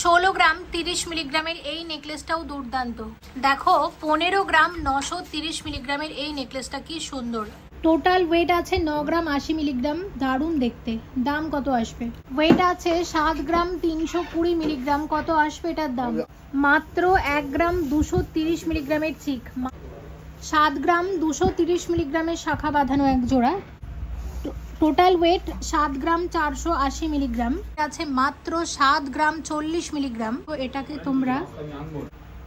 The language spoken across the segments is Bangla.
ষোলো গ্রাম তিরিশ মিলিগ্রামের এই নেকলেসটাও দুর্দান্ত। দেখো, পনেরো গ্রাম নশো তিরিশ মিলিগ্রামের এই নেকলেসটা কি সুন্দর। টোটাল ওয়েট আছে ন গ্রাম আশি মিলিগ্রাম, দারুণ দেখতে। দাম কত আসবে? ওয়েট আছে সাত গ্রাম তিনশো কুড়ি মিলিগ্রাম, কত আসবে এটার দাম? মাত্র এক গ্রাম দুশো তিরিশ মিলিগ্রামের চিক। সাত গ্রাম দুশো তিরিশ মিলিগ্রামের শাখা বাঁধানো এক জোড়া। টোটাল ওয়েট সাত গ্রাম চারশো আশি মিলিগ্রাম। আছে মাত্র সাত গ্রাম চল্লিশ মিলিগ্রাম। তো এটাকে তোমরা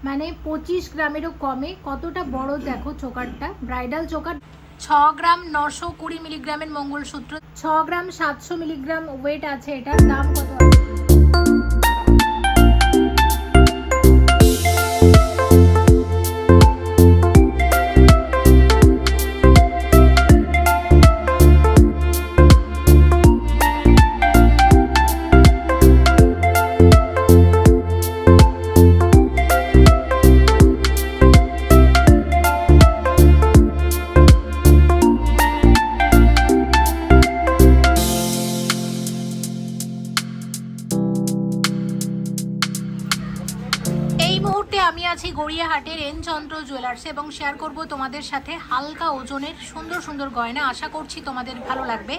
মানে পঁচিশ গ্রামেরও কমে কতটা বড় দেখো চোকারটা ব্রাইডাল চোকার। ছ গ্রাম নশো কুড়ি মিলিগ্রামের মঙ্গলসূত্র। ছ গ্রাম সাতশো মিলিগ্রাম ওয়েট আছে, এটার দাম কত আছে? তোমাদের সাথে হালকা ওজনের সুন্দর সুন্দর গয়না আশা করছি তোমাদের ভালো লাগবে।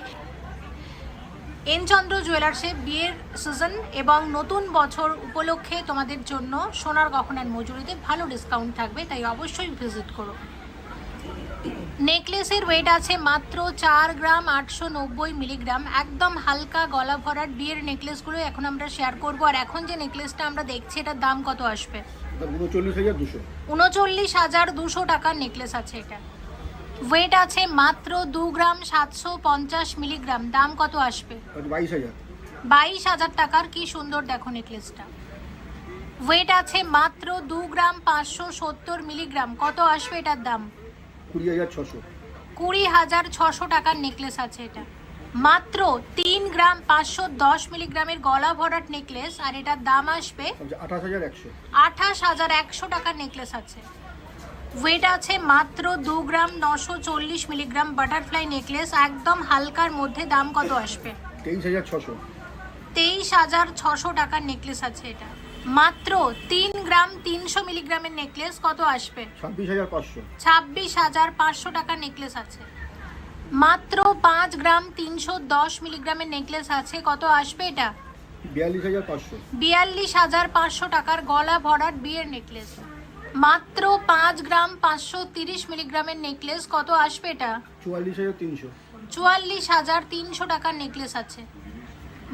এন চন্দ্র জুয়েলার্সে বিয়ের সিজন এবং নতুন বছর উপলক্ষে তোমাদের জন্য সোনার গহনার মজুরিতে ভালো ডিসকাউন্ট থাকবে, তাই অবশ্যই ভিজিট করো। নেকলেসের ওয়েট আছে মাত্র চার গ্রাম আটশো নব্বই মিলিগ্রাম একদম হালকা গলা ভরাট বিয়ের নেকলেসগুলো এখন আমরা শেয়ার করব। আর এখন যে নেকলেসটা আমরা দেখছি, এটার দাম কত আসবে? উনচল্লিশ হাজার দুশো। টাকার নেকলেস আছে এটা। ওয়েট আছে মাত্র দু গ্রাম সাতশো পঞ্চাশ মিলিগ্রাম। দাম কত আসবে? বাইশ হাজার। বাইশ হাজার টাকার কি সুন্দর দেখো নেকলেসটা। ওয়েট আছে মাত্র দু গ্রাম পাঁচশো সত্তর মিলিগ্রাম। কত আসবে এটার দাম? কুড়ি হাজার ছশো। কুড়ি হাজার ছশো টাকার নেকলেস আছে এটা। মাত্র তিন গ্রাম পাঁচশো দশ মিলিগ্রামের গলা ভরাট নেকলেস আর এটার দাম আসবে আঠাশ হাজার একশো। আঠাশ হাজার একশো টাকার নেকলেস আছে। ওয়েট আছে মাত্র দু গ্রাম নশো চল্লিশ মিলিগ্রাম বাটারফ্লাই নেকলেস একদম হালকার মধ্যে দাম কত আসবে? তেইশ হাজার ছশো। তেইশ হাজার ছশো টাকার নেকলেস আছে এটা। মাত্র তিন গ্রাম তিনশো মিলিগ্রামের নেকলেস কত আসবে? ছাব্বিশ হাজার পাঁচশো। ছাব্বিশ হাজার পাঁচশো টাকার নেকলেস আছে। মাত্র পাঁচ গ্রাম তিনশো দশ মিলিগ্রামের নেকলেস আছে। কত আসবে এটা? বিয়াল্লিশ হাজার পাঁচশো। বিয়াল্লিশ হাজার পাঁচশো টাকার গলা ভরাট বিয়ের নেকলেস। মাত্র পাঁচ গ্রাম পাঁচশো তিরিশ মিলিগ্রামের নেকলেস। কত আসবে এটা? চুয়াল্লিশ হাজার তিনশো। চুয়াল্লিশ হাজার তিনশো টাকার নেকলেস আছে।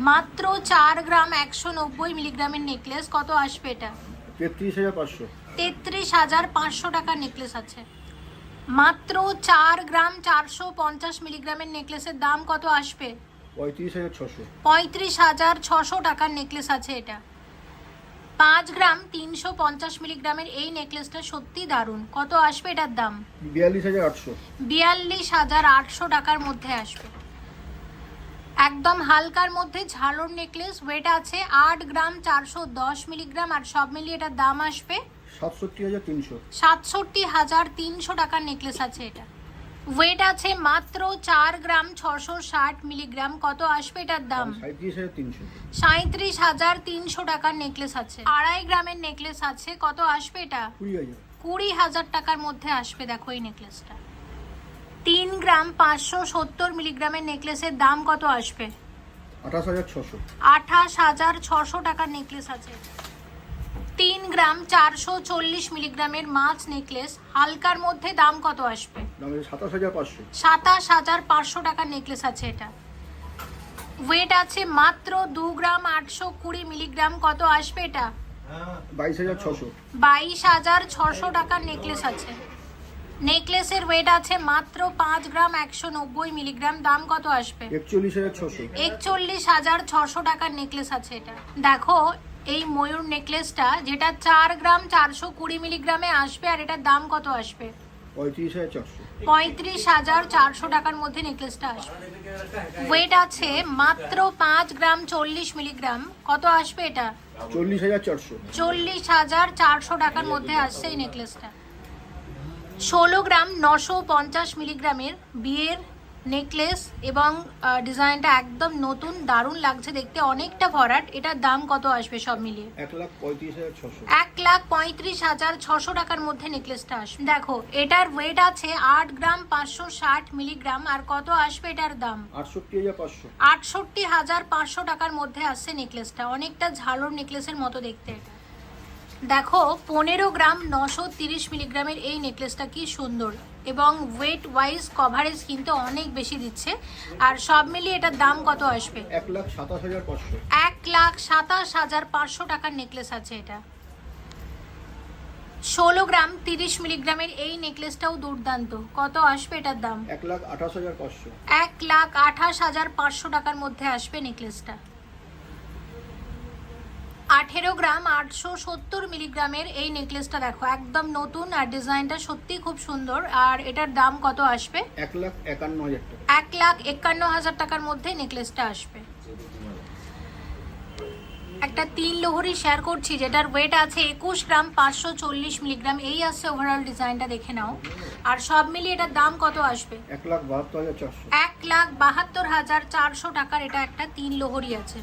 মাত্র চার গ্রাম একশো নব্বই মিলিগ্রামের নেকলেস। কত আসবে এটা? তেত্রিশ হাজার পাঁচশো। তেত্রিশ হাজার পাঁচশো টাকার নেকলেস আছে। মাত্র চার গ্রাম চারশো পঞ্চাশ মিলিগ্রামের নেকলেসের দাম কত আসবে? পঁয়ত্রিশ হাজার ছশো। পঁয়ত্রিশ হাজার ছশো টাকার নেকলেস আছে এটা। পাঁচ গ্রাম তিনশো পঞ্চাশ মিলিগ্রামের এই নেকলেসটা সত্যি দারুণ। কত আসবে এটার দাম? বিয়াল্লিশ হাজার আটশো। বিয়াল্লিশ হাজার আটশো টাকার মধ্যে আসবে। একদম হালকার মধ্যে ঝালর নেকলেস ওয়েট আছে আট গ্রাম চারশো দশ মিলিগ্রাম আর সব মিলিয়ে এটার দাম আসবে সাতষট্টি হাজার তিনশো। সাতষট্টি হাজার তিনশো টাকার নেকলেস আছে এটা। ওয়েট আছে মাত্র চার গ্রাম ছশো ষাট মিলিগ্রাম। কত আসবে এটার দাম? সাঁত্রিশ হাজার তিনশো টাকার নেকলেস আছে। আড়াই গ্রামের নেকলেস আছে। কত আসবে এটা? কুড়ি হাজার। কুড়ি হাজার টাকার মধ্যে আসবে দেখো এই নেকলেসটা। তিন গ্রাম পাঁচশো সত্তর মিলিগ্রামের নেকলেসের দাম কত আসবে? আঠাশ হাজার ছশো। আঠাশ হাজার ছশো টাকার নেকলেস আছে। তিন গ্রাম চারশো চল্লিশ মিলিগ্রামের মাছ নেকলেস হালকার মধ্যে দাম কত আসবে? সাতাশ হাজার পাঁচশো। সাতাশ হাজার পাঁচশো টাকার নেকলেস আছে এটা। ওয়েট আছে মাত্র দু গ্রাম আটশো কুড়ি মিলিগ্রাম। কত আসবে এটা? বাইশ হাজার ছশো। টাকার নেকলেস আছে। নেকলেসের ওয়েট আছে মাত্র পাঁচ গ্রাম একশো নব্বই মিলিগ্রাম। দাম কত আসবে? একচল্লিশ হাজার ছশো। একচল্লিশ হাজার ছশো টাকার নেকলেস আছে এটা। দেখো এই ময়ূর নেকলেসটা যেটা চার গ্রাম চারশো কুড়ি মিলিগ্রামে আসবে আর এটার দাম কত আসবে? পঁয়ত্রিশ হাজার চারশো। টাকার মধ্যে নেকলেসটা আসবে। ওয়েট আছে মাত্র পাঁচ গ্রাম চল্লিশ মিলিগ্রাম। কত আসবে এটা? চল্লিশ হাজার চারশো। চল্লিশ হাজার চারশো টাকার মধ্যে আসছে এই নেকলেসটা ষোলো গ্রাম নশো পঞ্চাশ মিলিগ্রামের বিয়ের নেকলেস এবং ডিজাইনটা একদম নতুন দারুণ লাগছে দেখতে অনেকটা ভরাট। এটার দাম কত আসবে সব মিলিয়ে? এক লাখ পঁয়ত্রিশ হাজার ছশো। টাকার মধ্যে নেকলেসটা আসবে। দেখো এটার ওয়েট আছে আট গ্রাম পাঁচশো ষাট মিলিগ্রাম আর কত আসবে এটার দাম? আটষট্টি হাজার পাঁচশো। আটষট্টি হাজার পাঁচশো টাকার মধ্যে আসছে নেকলেসটা। অনেকটা ঝালর নেকলেসের মতো দেখতে। এটা দেখো পনেরো গ্রাম নশো তিরিশ মিলিগ্রামের এই নেকলেসটা কি সুন্দর। এবং ওয়েট ওয়াইজ কভারেজ কিন্তু অনেক বেশি দিচ্ছে। আর সব মিলিয়ে এটার দাম কত আসবে? এক লাখ সাতাশ হাজার পাঁচশো। এক লাখ সাতাশ হাজার পাঁচশো টাকার নেকলেস আছে এটা। ষোলো গ্রাম তিরিশ মিলিগ্রামের এই নেকলেসটাও দুর্দান্ত। কত আসবে এটার দাম? এক লাখ আঠাশ হাজার পাঁচশো। এক লাখ আঠাশ হাজার পাঁচশো টাকার মধ্যে আসবে নেকলেসটা আঠেরো গ্রাম আটশো সত্তর মিলিগ্রামের এই নেকলেসটা দেখো একদম নতুন আর ডিজাইনটা সত্যি খুব সুন্দর। আর এটার দাম কত আসবে? এক লাখ একান্ন হাজার টাকা। এক লাখ একান্ন হাজার টাকার মধ্যে নেকলেসটা আসবে। একটা তিন লোহরি শেয়ার করছি যেটার ওয়েট আছে একুশ গ্রাম পাঁচশো চল্লিশ মিলিগ্রাম। এই আসছে ওভারঅল ডিজাইনটা দেখে নাও। আর সব মিলিয়ে এটার দাম কত আসবে? এক লাখ বাহাত্তর হাজার চারশো। এক লাখ বাহাত্তর হাজার চারশো টাকার এটা একটা তিন লোহরি আছে।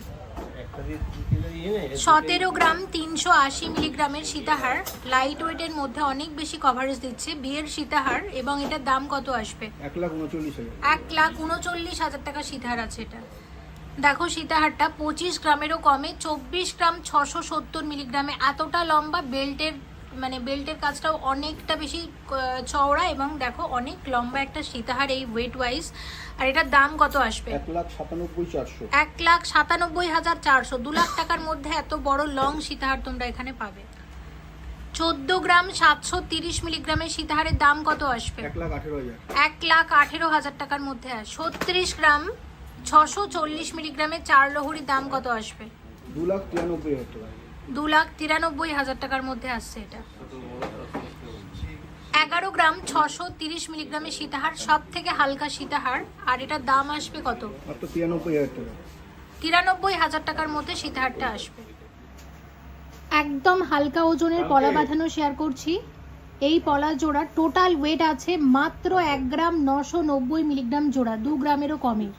সতেরো গ্রাম তিনশো আশি মিলিগ্রামের সীতাহার। লাইট ওয়েটের মধ্যে অনেক বেশি কভারেজ দিচ্ছে বিয়ের সীতাহার এবং এটার দাম কত আসবে? এক লাখ উনচল্লিশ এক লাখ উনচল্লিশ হাজার টাকা সীতাহার আছে এটা। দেখো সীতাহারটা পঁচিশ গ্রামেরও কমে, চব্বিশ গ্রাম ছশো সত্তর মিলিগ্রামে। এতটা লম্বা বেল্টের মানে বেল্টের কাজটাও অনেকটা বেশি চওড়া এবং দেখো অনেক লম্বা একটা সীতাহার এই ওয়েট ওয়াইজ আর এটার দাম কত আসবে? এক লাখ সাতানব্বই চারশো। এক লাখ সাতানব্বই হাজার চারশো। দু লাখ টাকার মধ্যে এত বড় লং সীতাহার তোমরা এখানে পাবে। চোদ্দ গ্রাম সাতশো তিরিশ মিলিগ্রামের সীতাহারের দাম কত আসবে? এক লাখ আঠেরো হাজার। টাকার মধ্যে আসবে ছত্রিশ গ্রাম ছশো চল্লিশ মিলিগ্রামের চার লহরির দাম কত আসবে? দু লাখ তিরানব্বই হাজার টাকা। দু লাখ তিরানব্বই হাজার টাকার মধ্যে আসছে এটা। এগারো গ্রাম ছশো তিরিশ মিলিগ্রামের সীতাহার সব থেকে হালকা সীতাহার আর এটার দাম আসবে কত? তিরানব্বই হাজার টাকার মধ্যে সীতাহারটা আসবে। একদম হালকা ওজনের পলা বাঁধানো শেয়ার করছি। এই পলা জোড়া টোটাল ওয়েট আছে মাত্র এক গ্রাম নশো নব্বই মিলিগ্রাম জোড়া দু গ্রামেরও কমে।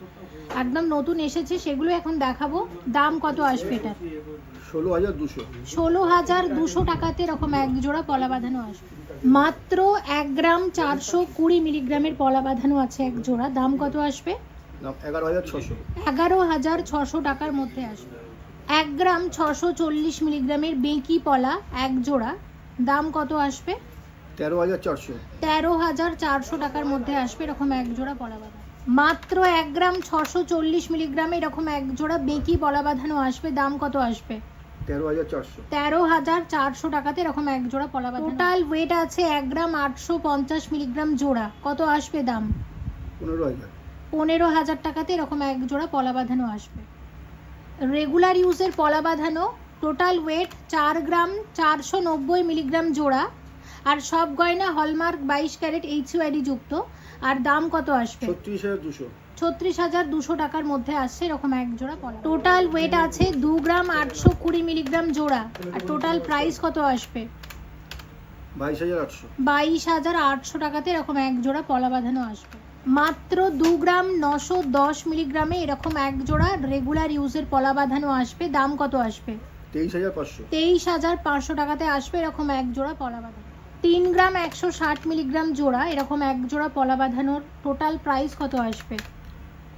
একদম নতুন এসেছে সেগুলো এখন দেখাবো। দাম কত আসবে এটা ষোলো হাজার দুশো। ষোলো হাজার দুশো টাকাতে এরকম এক জোড়া পলা বাঁধানো আসবে মাত্র এক গ্রাম চারশো কুড়ি মিলিগ্রামের পলা বাঁধানো আছে এক জোড়া। দাম কত আসবে? এগারো হাজার ছশো। এগারো হাজার ছশো টাকার মধ্যে আসবে। এক গ্রাম ছশো চল্লিশ মিলিগ্রামের বেঁকি পলা এক জোড়া। দাম কত আসবে? তেরো হাজার চারশো। তেরো হাজার চারশো টাকার মধ্যে আসবে এরকম এক জোড়া পলা বাঁধানো মাত্র এক গ্রাম ছশো চল্লিশ মিলিগ্রামে এরকম এক জোড়া বেঁকি পলা বাঁধানো আসবে। দাম কত আসবে? তেরো হাজার চারশো। টাকাতে এরকম এক জোড়া পলা বাঁধানো টোটাল ওয়েট আছে এক গ্রাম আটশো পঞ্চাশ মিলিগ্রাম জোড়া। কত আসবে দাম? পনেরো হাজার। পনেরো হাজার টাকাতে এরকম এক জোড়া পলা বাঁধানো আসবে। রেগুলার ইউজের পলা বাঁধানো টোটাল ওয়েট চার গ্রাম চারশো নব্বই মিলিগ্রাম জোড়া। আর সব গয়না হলমার্ক বাইশ ক্যারেট এইচ এইচইউআইডি যুক্ত। আর দাম কত আসবে? ছত্রিশ হাজার দুশো। ছত্রিশ হাজার দুশো টাকার মধ্যে আসছে এরকম এক জোড়া পলা টোটাল ওয়েট আছে দু গ্রাম আটশো কুড়ি মিলিগ্রাম জোড়া। আর টোটাল প্রাইস কত আসবে? বাইশ হাজার আটশো। টাকাতে এরকম এক জোড়া পলা বাঁধানো আসবে। মাত্র দু গ্রাম নশো দশ মিলিগ্রামে এরকম এক জোড়া রেগুলার ইউজের পলা বাঁধানো আসবে। দাম কত আসবে? তেইশ হাজার পাঁচশো। টাকাতে আসবে এরকম এক জোড়া পলা বাঁধানো। তিন গ্রাম একশো ষাট মিলিগ্রাম জোড়া এরকম এক জোড়া পলা বাঁধানোর টোটাল প্রাইস কত আসবে?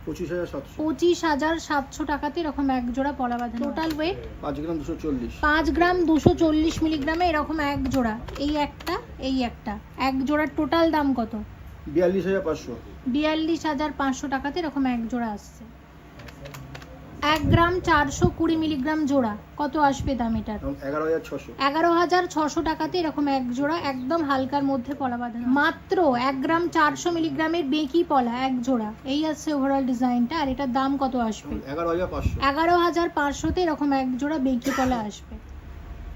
পঁচিশ হাজার সাতশো। পঁচিশ হাজার সাতশো টাকাতে এরকম এক জোড়া পলা বাঁধানো টোটাল ওয়েট পাঁচ গ্রাম দুশো চল্লিশ। পাঁচ গ্রাম দুশো চল্লিশ মিলিগ্রামে এরকম এক জোড়া। এই একটা এই একটা। এক জোড়ার টোটাল দাম কত? বিয়াল্লিশ হাজার পাঁচশো। বিয়াল্লিশ হাজার পাঁচশো টাকাতে এরকম এক জোড়া আসছে। এক গ্রাম চারশো কুড়ি মিলিগ্রাম জোড়া। কত আসবে দাম এটার? এগারো হাজার ছশো। এগারো হাজার ছশো টাকাতে এরকম এক জোড়া একদম হালকার মধ্যে পলা বাঁধানো মাত্র এক গ্রাম চারশো মিলিগ্রামের বেঁকি পলা এক জোড়া। এই আছে ওভারঅল ডিজাইনটা আর এটার দাম কত আসবে? এগারো হাজার পাঁচশো। এগারো হাজার পাঁচশোতে এরকম এক জোড়া বেঁকি পলা আসবে।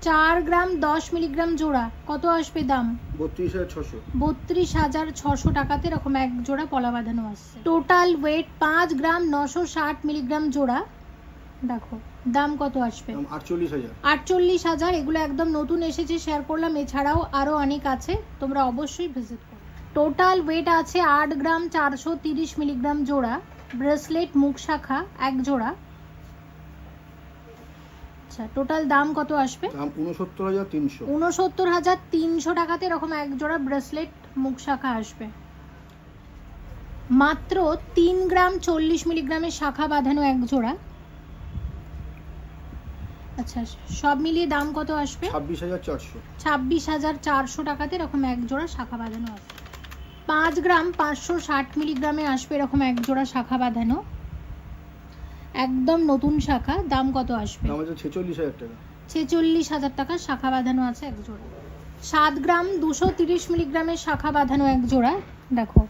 চার গ্রাম দশ মিলিগ্রাম জোড়া কত আসবে দাম? বত্রিশ হাজার ছশো। বত্রিশ হাজার ছশো টাকাতে এরকম এক জোড়া পলা বাঁধানো আসছে। টোটাল ওয়েট পাঁচ গ্রাম নশো ষাট মিলিগ্রাম জোড়া। দেখো দাম কত আসবে? আটচল্লিশ হাজার। আটচল্লিশ হাজার এগুলো একদম নতুন এসেছে শেয়ার করলাম এছাড়াও আরও অনেক আছে তোমরা অবশ্যই ভিজিট করো। টোটাল ওয়েট আছে আট গ্রাম চারশো তিরিশ মিলিগ্রাম জোড়া ব্রেসলেট মুখ শাখা এক জোড়া। আচ্ছা টোটাল দাম কত আসবে? দাম উনসত্তর হাজার তিনশো। উনসত্তর হাজার তিনশো টাকাতে এরকম এক জোড়া ব্রেসলেট মুখ শাখা আসবে। মাত্র তিন গ্রাম চল্লিশ মিলিগ্রামের শাখা বাঁধানো এক জোড়া আচ্ছা সব মিলিয়ে দাম কত আসবে? ছাব্বিশ হাজার চারশো। ছাব্বিশ হাজার চারশো টাকাতে এরকম এক জোড়া শাখা বাঁধানো আসবে পাঁচ গ্রাম পাঁচশো ষাট মিলিগ্রামে আসবে এরকম এক জোড়া শাখা বাঁধানো। একদম নতুন শাখা দাম কত আসবে? দাম হচ্ছে ছেচল্লিশ হাজার টাকা। ছেচল্লিশ হাজার টাকার শাখা বাঁধানো আছে এক জোড়া। সাত গ্রাম দুশো তিরিশ মিলিগ্রামের শাখা বাঁধানো এক জোড়া দেখো।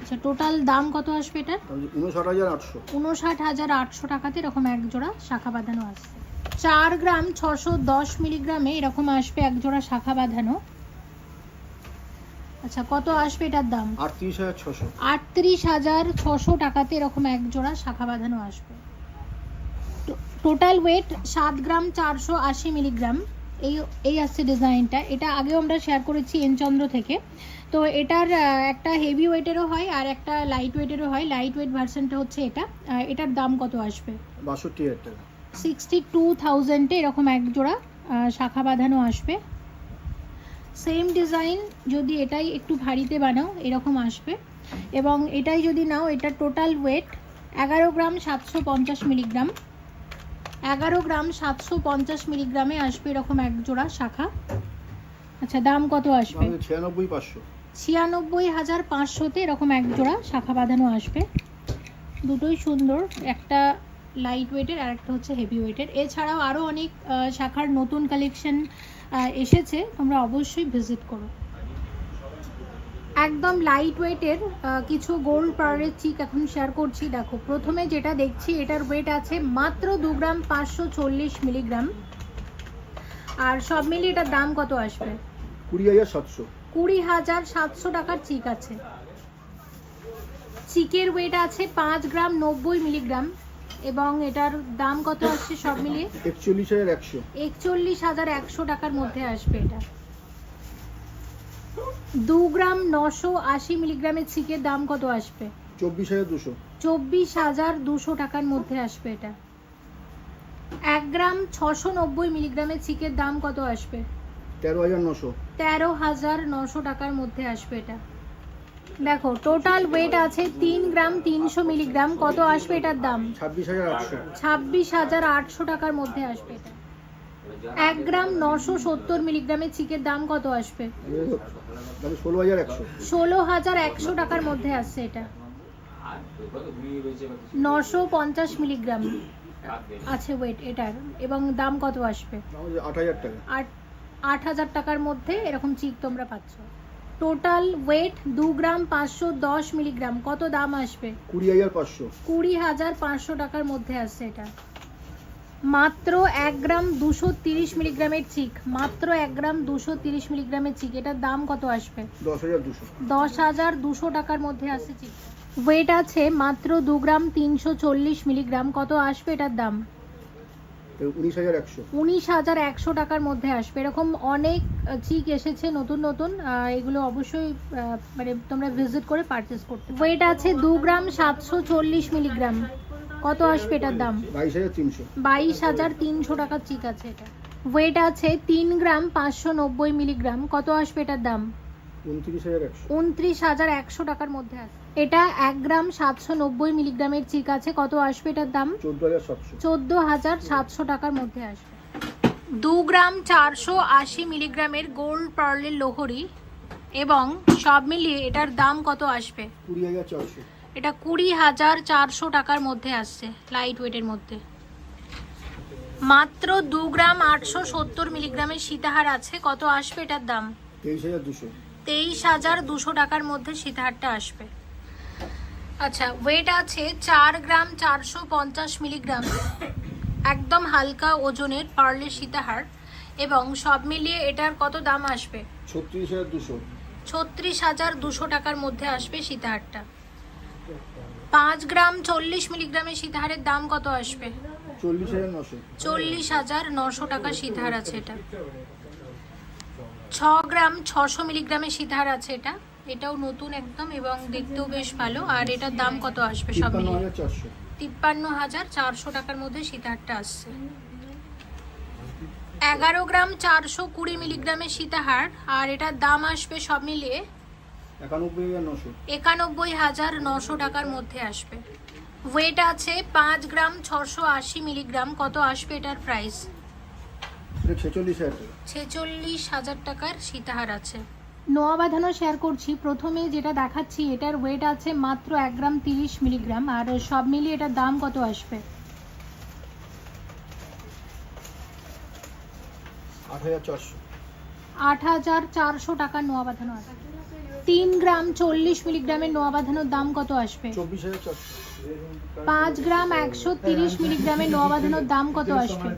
আচ্ছা টোটাল দাম কত আসবে এটার? উনষাট হাজার আটশো। উনষাট হাজার আটশো টাকাতে এরকম এক জোড়া শাখা বাঁধানো আসছে চার গ্রাম ছশো দশ মিলিগ্রামে এরকম আসবে এক জোড়া শাখা বাঁধানো। আচ্ছা কত আসবে এটার দাম? আটত্রিশ হাজার ছশো। আটত্রিশ হাজার ছশো টাকাতে এরকম এক জোড়া শাখা বাঁধানো আসবে। টোটাল ওয়েট সাত গ্রাম চারশো আশি মিলিগ্রাম। এই এই আসছে ডিজাইনটা এটা আগেও আমরা শেয়ার করেছি এনচন্দ্র থেকে। তো এটার একটা হেভি ওয়েটেরও হয় আর একটা লাইট ওয়েটেরও হয়। লাইট ওয়েট ভার্সনটা হচ্ছে এটা। এটার দাম কত আসবে? বাষট্টি হাজার টাকা। সিক্সটি টু থাউজেন্ডে এরকম এক জোড়া শাখা বাঁধানো আসবে। সেম ডিজাইন যদি এটাই একটু ভারীতে বানাও এরকম আসবে। এবং এটাই যদি নাও এটা টোটাল ওয়েট এগারো গ্রাম সাতশো পঞ্চাশ মিলিগ্রাম। এগারো গ্রাম সাতশো পঞ্চাশ মিলিগ্রামে আসবে এরকম এক জোড়া শাখা। আচ্ছা দাম কত আসবে? ছিয়ানব্বই পাঁচশো। ছিয়ানব্বই হাজার পাঁচশোতে এরকম এক জোড়া শাখা বাঁধানো আসবে। দুটোই সুন্দর একটা লাইট ওয়েটের আর একটা হচ্ছে হেভি ওয়েটের এছাড়াও আরও অনেক শাখার নতুন কালেকশন এসেছে তোমরা অবশ্যই ভিজিট করো। একদম লাইট ওয়েটের কিছু গোল্ড পাওয়ারের চিক এখন শেয়ার করছি। দেখো প্রথমে যেটা দেখছি এটার ওয়েট আছে মাত্র দু গ্রাম পাঁচশো চল্লিশ মিলিগ্রাম আর সব মিলিয়ে এটার দাম কত আসবে? কুড়ি হাজার সাতশো। কুড়ি হাজার সাতশো টাকার চিক আছে। চিকের ওয়েট আছে পাঁচ গ্রাম নব্বই মিলিগ্রাম এবং এটার দাম কত আসছে সব মিলিয়ে? একচল্লিশ হাজার একশো। একচল্লিশ হাজার একশো টাকার মধ্যে আসবে এটা। দু গ্রাম নশো আশি মিলিগ্রামের চিকের দাম কত আসবে? চব্বিশ হাজার দুশো। চব্বিশ হাজার দুশো টাকার মধ্যে আসবে এটা। এক গ্রাম ছশো নব্বই মিলিগ্রামের চিকের দাম কত আসবে? তেরো হাজার নশো। তেরো হাজার নশো টাকার মধ্যে আসবে এটা। দেখো টোটাল ওয়েট আছে তিন গ্রাম তিনশো মিলিগ্রাম। কত আসবে এটার দাম? ছাব্বিশ হাজার আটশো। ছাব্বিশ হাজার আটশো টাকার মধ্যে আসবে এটা। এক গ্রাম নশো সত্তর মিলিগ্রামের চিকের দাম কত আসবে? ষোলো হাজার একশো। টাকার মধ্যে আসছে এটা। নশো পঞ্চাশ মিলিগ্রাম আছে ওয়েট এটার। এবং দাম কত আসবে? আট হাজার টাকা। আট হাজার টাকার মধ্যে এরকম চিক তোমরা পাচ্ছ। টোটাল ওয়েট দু গ্রাম পাঁচশো দশ মিলিগ্রাম। কত দাম আসবে? কুড়ি হাজার পাঁচশো। কুড়ি হাজার পাঁচশো টাকার মধ্যে আসছে এটা। মাত্র এক গ্রাম দুশো তিরিশ মিলিগ্রামের চিক। মাত্র এক গ্রাম দুশো তিরিশ মিলিগ্রামের চিক। এটার দাম কত আসবে? দশ হাজার দুশো। দশ হাজার দুশো টাকার মধ্যে আসছে চিক। ওয়েট আছে মাত্র দু গ্রাম তিনশো চল্লিশ মিলিগ্রাম। কত আসবে এটার দাম? উনিশ হাজার একশো। উনিশ হাজার একশো টাকার মধ্যে আসবে। এরকম অনেক চিক এসেছে নতুন নতুন এগুলো অবশ্যই মানে তোমরা ভিজিট করে পারচেস করতে ওয়েট আছে দু গ্রাম সাতশো চল্লিশ মিলিগ্রাম কত আসবে এটার দাম? বাইশ হাজার তিনশো। বাইশ হাজার তিনশো টাকার চিক আছে এটা। ওয়েট আছে তিন গ্রাম পাঁচশো নব্বই মিলিগ্রাম কত আসবে এটার দাম? উনত্রিশ হাজার একশো। টাকার মধ্যে আছে। এটা এক গ্রাম সাতশো নব্বই মিলিগ্রামের চিক আছে। কত আসবে এটার দাম? চোদ্দ হাজার সাতশো। টাকার মধ্যে আসবে। দু গ্রাম চারশো আশি মিলিগ্রামের গোল্ড পার্লের লোহরি এবং সব মিলিয়ে এটার দাম কত আসবে? এটা কুড়ি হাজার চারশো টাকার মধ্যে আসছে লাইট ওয়েটের মধ্যে। মাত্র দু গ্রাম আটশো সত্তর মিলিগ্রামের সীতাহার আছে। কত আসবে এটার দাম? তেইশ হাজার দুশো। তেইশ হাজার দুশো টাকার মধ্যে সীতাহারটা আসবে। আচ্ছা ওয়েট আছে চার গ্রাম চারশো পঞ্চাশ মিলিগ্রাম। একদম হালকা ওজনের পার্লের সীতাহার এবং সব মিলিয়ে এটার কত দাম আসবে? ছত্রিশ হাজার দুশো। ছত্রিশ হাজার দুশো টাকার মধ্যে আসবে সীতাহারটা। পাঁচ গ্রাম চল্লিশ মিলিগ্রামের সীতাহারের দাম কত আসবে? চল্লিশ হাজার নশো। টাকা সীতাহার আছে এটা। ছ গ্রাম ছশো মিলিগ্রামের সীতাহার আছে এটা। এটাও নতুন একদম এবং দেখতেও বেশ ভালো। আর এটার দাম কত আসবে সব মিলিয়ে? তিপ্পান্ন হাজার চারশো টাকার মধ্যে সীতাহারটা আসছে। এগারো গ্রাম চারশো কুড়ি মিলিগ্রামের সীতাহার আর এটার দাম আসবে সব মিলিয়ে একানব্বই হাজার নশো টাকার মধ্যে আসবে। ওয়েট আছে পাঁচ গ্রাম ছশো আশি মিলিগ্রাম। কত আসবে এটার প্রাইস? ছেচল্লিশ হাজার টাকার সীতাহার আছে। নোয়া বাঁধানো শেয়ার করছি। প্রথমে যেটা দেখাচ্ছি এটার ওয়েট আছে মাত্র এক গ্রাম তিরিশ মিলিগ্রাম আর সব মিলিয়ে এটার দাম কত আসবে? আট হাজার চারশো। আট হাজার চারশো টাকার নোয়া বাঁধানো আছে। তিন গ্রাম চল্লিশ মিলিগ্রামের নোয়া বাঁধানোর দাম কত আসবে? চব্বিশ হাজার চারশো। পাঁচ গ্রাম একশো তিরিশ মিলিগ্রামের নোয়া বাঁধানোর দাম কত আসবে?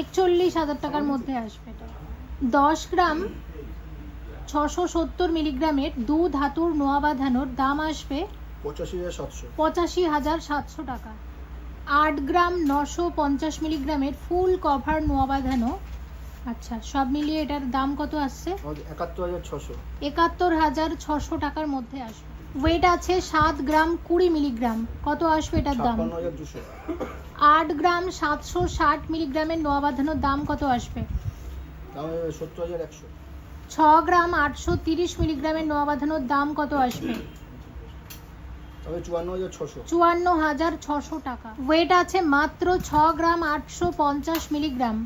একচল্লিশ হাজার টাকার মধ্যে আসবে এটা। দশ গ্রাম ছশো সত্তর মিলিগ্রামের দু ধাতুর নোয়া বাঁধানোর দাম আসবে পঁচাশি হাজার সাতশো টাকা। আট গ্রাম নশো পঞ্চাশ মিলিগ্রামের ফুল কভার নোয়া বাঁধানো আচ্ছা সব মিলিয়ে এটার দাম কত আসছে? একাত্তর হাজার ছশো। একাত্তর হাজার ছশো টাকার মধ্যে আসবে। ওয়েট আছে সাত গ্রাম কুড়ি মিলিগ্রাম। কত আসবে এটার দাম? আট গ্রাম সাতশো ষাট মিলিগ্রামের নোয়া বাঁধানোর দাম কত আসবে? ছ গ্রাম আটশো তিরিশ মিলিগ্রামের নোয়া বাঁধানোর দাম কত আসবে? চুয়ান্ন হাজার ছশো। টাকা। ওয়েট আছে মাত্র ছ গ্রাম আটশো পঞ্চাশ মিলিগ্রাম।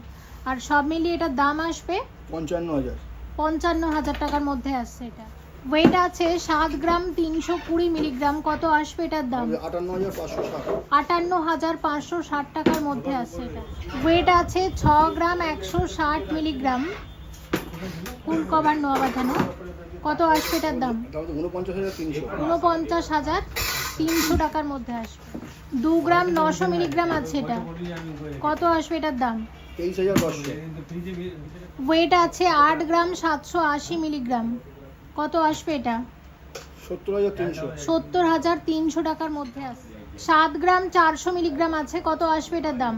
আর সব মিলিয়ে এটার দাম আসবে? পঞ্চান্ন হাজার। পঞ্চান্ন হাজার টাকার মধ্যে আসছে এটা। ওয়েট আছে সাত গ্রাম তিনশো কুড়ি মিলিগ্রাম। কত আসবে এটার দাম? আটান্ন হাজার পাঁচশো ষাট। টাকার মধ্যে আসছে এটা। ওয়েট আছে ছ গ্রাম একশো ষাট মিলিগ্রাম। ফুল কভার নোয়া বাঁধানো। কত আসবে এটার দাম? উনপঞ্চাশ হাজার তিনশো টাকার মধ্যে আসবে। দু গ্রাম নশো মিলিগ্রাম আছে এটা। কত আসবে এটার দাম? ওয়েট আছে আট গ্রাম সাতশো আশি মিলিগ্রাম। কত আসবে এটা? সত্তর হাজার তিনশো। টাকার মধ্যে আসবে সাত গ্রাম চারশো মিলিগ্রাম আছে কত আসবে এটার দাম?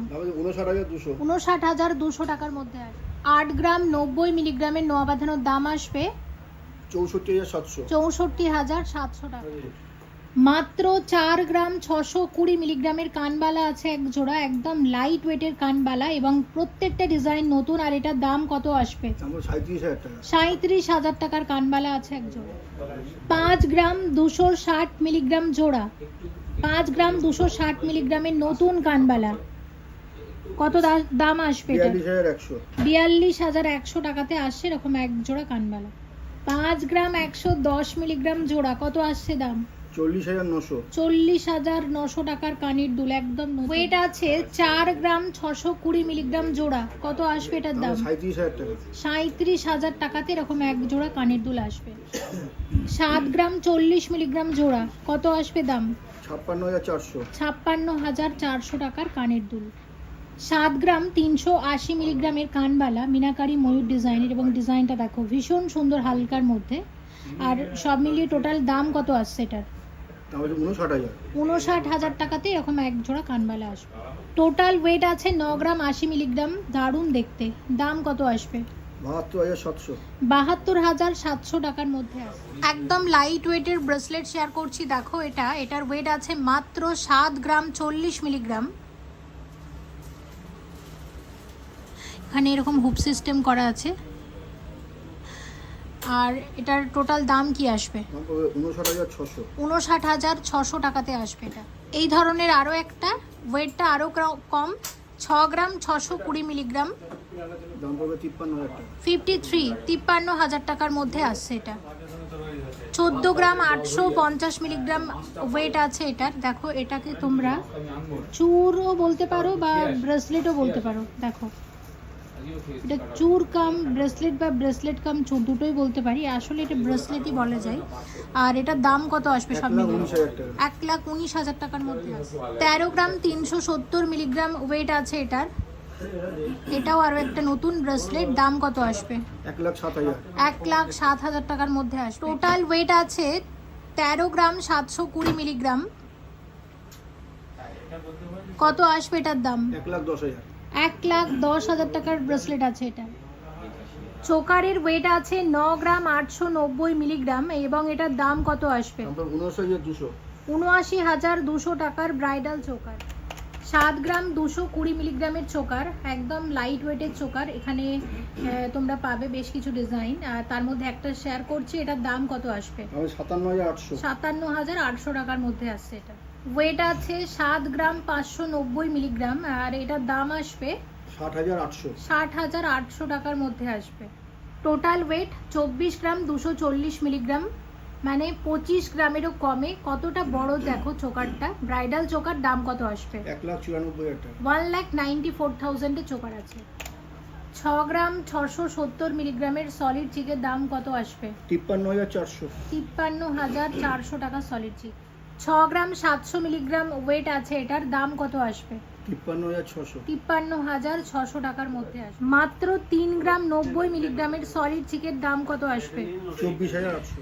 উনষাট হাজার দুশো। টাকার মধ্যে আসবে আট গ্রাম নব্বই মিলিগ্রামের নোয়া বাঁধানোর দাম আসবে চৌষট্টি হাজার সাতশো। চৌষট্টি হাজার সাতশো টাকা। মাত্র চার গ্রাম ছশো কুড়ি মিলিগ্রামের কানবালা আছে এক জোড়া একদম লাইট ওয়েটের কানবালা এবং প্রত্যেকটা ডিজাইন নতুন আর এটার দাম কত আসবে? সাঁত্রিশ হাজার টাকার কানবালা আছে এক জোড়া। পাঁচ গ্রাম দুশো ষাট মিলিগ্রাম জোড়া। পাঁচ গ্রাম দুশো ষাট মিলিগ্রামের নতুন কানবালা। কত দাম আসবে বিয়াল্লিশ হাজার একশো। টাকাতে আসছে এরকম এক জোড়া কানবালা। পাঁচ গ্রাম একশো দশ মিলিগ্রাম জোড়া। কত আসছে দাম? চল্লিশ হাজার নশো। চল্লিশ হাজার নশো টাকার কানের দুল একদম ওয়েট আছে চার গ্রাম ছশো কুড়ি মিলিগ্রাম জোড়া। কত আসবে এটার দাম? সাঁত্রিশ হাজার টাকা। সাঁত্রিশ হাজার টাকাতে এরকম এক জোড়া কানের দুল আসবে। সাত গ্রাম চল্লিশ মিলিগ্রাম জোড়া। কত আসবে দাম? ছাপ্পান্ন হাজার চারশো। ছাপ্পান্ন হাজার চারশো টাকার কানের দুল। সাত গ্রাম তিনশো আশি মিলিগ্রামের কানবালা মিনাকারি ময়ূর ডিজাইনের এবং ডিজাইনটা দেখো ভীষণ সুন্দর হালকার মধ্যে। আর সব মিলিয়ে টোটাল দাম কত আসছে এটার? তাহলে উনষাট হাজার। উনষাট হাজার টাকাতে এরকম এক জোড়া কানবালা আসবে। টোটাল ওয়েট আছে ন গ্রাম আশি মিলিগ্রাম দারুণ দেখতে। দাম কত আসবে? বাহাত্তর হাজার সাতশো। বাহাত্তর হাজার সাতশো টাকার মধ্যে আছে একদম লাইট ওয়েটের ব্রেসলেট শেয়ার করছি দেখো এটা। এটার ওয়েট আছে মাত্র সাত গ্রাম চল্লিশ মিলিগ্রাম। এখানে এরকম হুপ সিস্টেম করা আছে। আর এটার টোটাল দাম কি আসবে? উনষাট হাজার ছশো। টাকাতে আসবে এটা। এই ধরনের আরও একটা ওয়েটটা আরও কম ছ গ্রাম ছশো কুড়ি মিলিগ্রাম। ফিফটি থ্রি তিপ্পান্ন হাজার টাকার মধ্যে আসছে এটা। চোদ্দ গ্রাম আটশো পঞ্চাশ মিলিগ্রাম ওয়েট আছে এটার। দেখো এটাকে তোমরা চুরও বলতে পারো বা ব্রেসলেটও বলতে পারো। দেখো এটা চুর কাম ব্রেসলেট বা ব্রেসলেট কাম চুর দুটোই বলতে পারি। আসলে এটা ব্রেসলেটই বলা যায়। আর এটার দাম কত আসবে সব মিলিয়ে? এক লাখ উনিশ হাজার টাকার মধ্যে। আছে তেরো গ্রাম তিনশো সত্তর মিলিগ্রাম ওয়েট আছে এটার। এটাও আরও একটা নতুন ব্রেসলেট দাম কত আসবে? এক লাখ সাত হাজার। এক লাখ সাত হাজার টাকার মধ্যে আসবে। টোটাল ওয়েট আছে তেরো গ্রাম সাতশো কুড়ি মিলিগ্রাম। কত আসবে এটার দাম? এক লাখ দশ হাজার। এক লাখ দশ হাজার টাকার ব্রেসলেট আছে এটা। চোকারের ওয়েট আছে ন গ্রাম আটশো নব্বই মিলিগ্রাম এবং এটার দাম কত আসবে? উনআশি হাজার দুশো। টাকার ব্রাইডাল চোকার। সাত গ্রাম দুশো কুড়ি মিলিগ্রামের চোকার একদম লাইট ওয়েটের চোকার। এখানে তোমরা পাবে বেশ কিছু ডিজাইন আর তার মধ্যে একটা শেয়ার করছি এটার দাম কত আসবে? সাতান্ন হাজার আটশো টাকার মধ্যে আসছে এটা। ওয়েট আছে সাত গ্রাম পাঁচশো নব্বই মিলিগ্রাম আর এটার দাম আসবে ষাট হাজার আটশো। ষাট হাজার আটশো টাকার মধ্যে আসবে। টোটাল ওয়েট চব্বিশ গ্রাম দুশো চল্লিশ মিলিগ্রাম মানে পঁচিশ গ্রামেরও কমে। কতটা বড় দেখো চোকারটা? ব্রাইডাল চোকার দাম কত আসবে? এক লাখ চুরানব্বই হাজার টাকা। ওয়ান লাখ নাইনটি ফোর থাউজেন্ডের চোকার আছে। ছ গ্রাম ছশো সত্তর মিলিগ্রামের সলিড চিকের দাম কত আসবে? তিপ্পান্ন হাজার চারশো। তিপ্পান্ন হাজার চারশো টাকা সলিড চিক ছ গ্রাম সাতশো মিলিগ্রাম ওয়েট আছে এটার দাম কত আসবে? তিপ্পান্ন হাজার ছশো। টাকার মধ্যে আসবে। মাত্র তিন গ্রাম নব্বই মিলিগ্রামের সলিড চিকের দাম কত আসবে? চব্বিশ হাজার আটশো।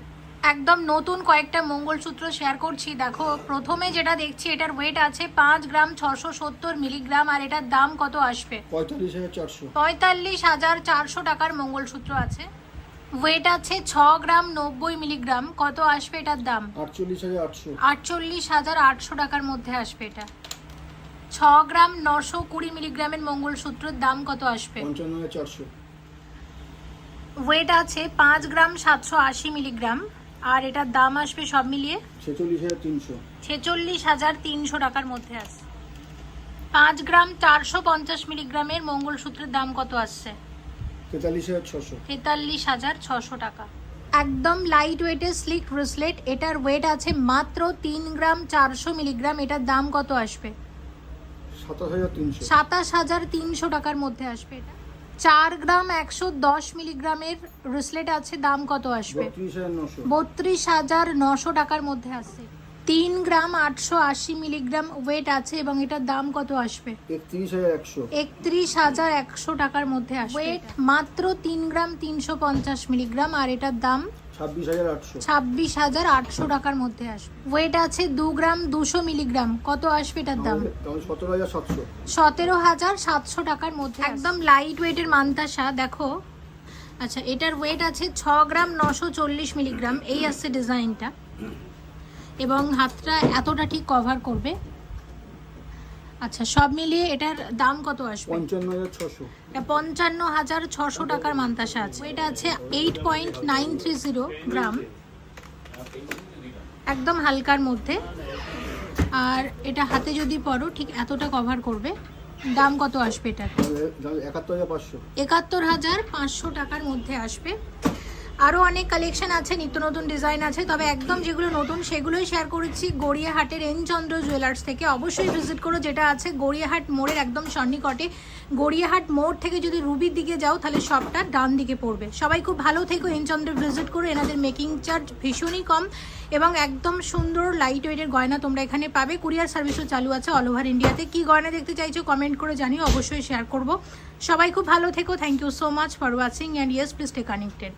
একদম নতুন কয়েকটা মঙ্গলসূত্র শেয়ার করছি। দেখো প্রথমে যেটা দেখছি এটার ওয়েট আছে পাঁচ গ্রাম ছশো সত্তর মিলিগ্রাম আর এটার দাম কত আসবে? পঁয়তাল্লিশ হাজার চারশো। পঁয়তাল্লিশ হাজার চারশো টাকার মঙ্গলসূত্র আছে। ওয়েট আছে ছ গ্রাম নব্বই মিলিগ্রাম। কত আসবে এটার দাম? আটচল্লিশ হাজার আটশো। আটচল্লিশ হাজার আটশো টাকার মধ্যে আসবে এটা। ছ গ্রাম নশো কুড়ি মিলিগ্রামের মঙ্গলসূত্রের দাম কত আসবে? পঞ্চান্ন হাজার চারশো। ওয়েট আছে পাঁচ গ্রাম সাতশো আশি মিলিগ্রাম। আর এটার দাম আসবে সব মিলিয়ে? ছেচল্লিশ হাজার তিনশো। ছেচল্লিশ হাজার তিনশো টাকার মধ্যে আসছে। পাঁচ গ্রাম চারশো পঞ্চাশ মিলিগ্রামের মঙ্গলসূত্রের দাম কত আসছে? তেতাল্লিশ হাজার ছশো। টাকা। একদম লাইট ওয়েটের স্লিক ব্রেসলেট এটার ওয়েট আছে মাত্র তিন গ্রাম চারশো মিলিগ্রাম এটার দাম কত আসবে? সাতাশ হাজার তিনশো। টাকার মধ্যে আসবে এটা। চার গ্রাম একশো দশ মিলিগ্রামের ব্রেসলেট আছে দাম কত আসবে? বত্রিশ হাজার নশো। বত্রিশ হাজার নশো টাকার মধ্যে আসছে। তিন গ্রাম আটশো আশি মিলিগ্রাম ওয়েট আছে এবং এটার দাম কত আসবে? একত্রিশ হাজার একশো। টাকার মধ্যে আসবে। ওয়েট মাত্র তিন গ্রাম তিনশো পঞ্চাশ মিলিগ্রাম আর এটার দাম ছাব্বিশ হাজার আটশো। টাকার মধ্যে আসবে। ওয়েট আছে দু গ্রাম দুশো মিলিগ্রাম। কত আসবে এটার দাম? সতেরো হাজার সাতশো। সতেরো হাজার সাতশো টাকার মধ্যে একদম লাইট ওয়েটের মান্তাসা দেখো। আচ্ছা এটার ওয়েট আছে ছ গ্রাম নশো চল্লিশ মিলিগ্রাম। এই আসছে ডিজাইনটা এবং হাতটা এতটা ঠিক কভার করবে? আচ্ছা সব মিলিয়ে এটার দাম কত আসবে? পঞ্চান্ন হাজার ছশো। এটা পঞ্চান্ন হাজার ছশো টাকার মান্তাসা আছে। এটা আছে eight point nine three zero gram. একদম হালকার মধ্যে। আর এটা হাতে যদি পরো ঠিক এতটা কভার করবে। দাম কত আসবে এটার? একাত্তর হাজার পাঁচশো টাকার মধ্যে আসবে। আরও অনেক কালেকশন আছে, নিত্য নতুন ডিজাইন আছে, তবে একদম যেগুলো নতুন সেগুলোই শেয়ার করেছি গড়িয়াহাটের এন চন্দ্র জুয়েলার্স থেকে। অবশ্যই ভিজিট করো, যেটা আছে গড়িয়াহাট মোড়ের একদম সন্নিকটে। গড়িয়াহাট মোড় থেকে যদি রুবির দিকে যাও, তাহলে সবটা ডান দিকে পড়বে। সবাই খুব ভালো থেকো এন চন্দ্র ভিজিট করো, এনাদের মেকিং চার্জ ভীষণই কম এবং একদম সুন্দর লাইট ওয়েটের গয়না তোমরা এখানে পাবে। কুরিয়ার সার্ভিসও চালু আছে অল ওভার ইন্ডিয়াতে কি গয়না দেখতে চাইছো কমেন্ট করে জানিও, অবশ্যই শেয়ার করব। সবাই খুব ভালো থেকো thank you so much for watching and yes please stay connected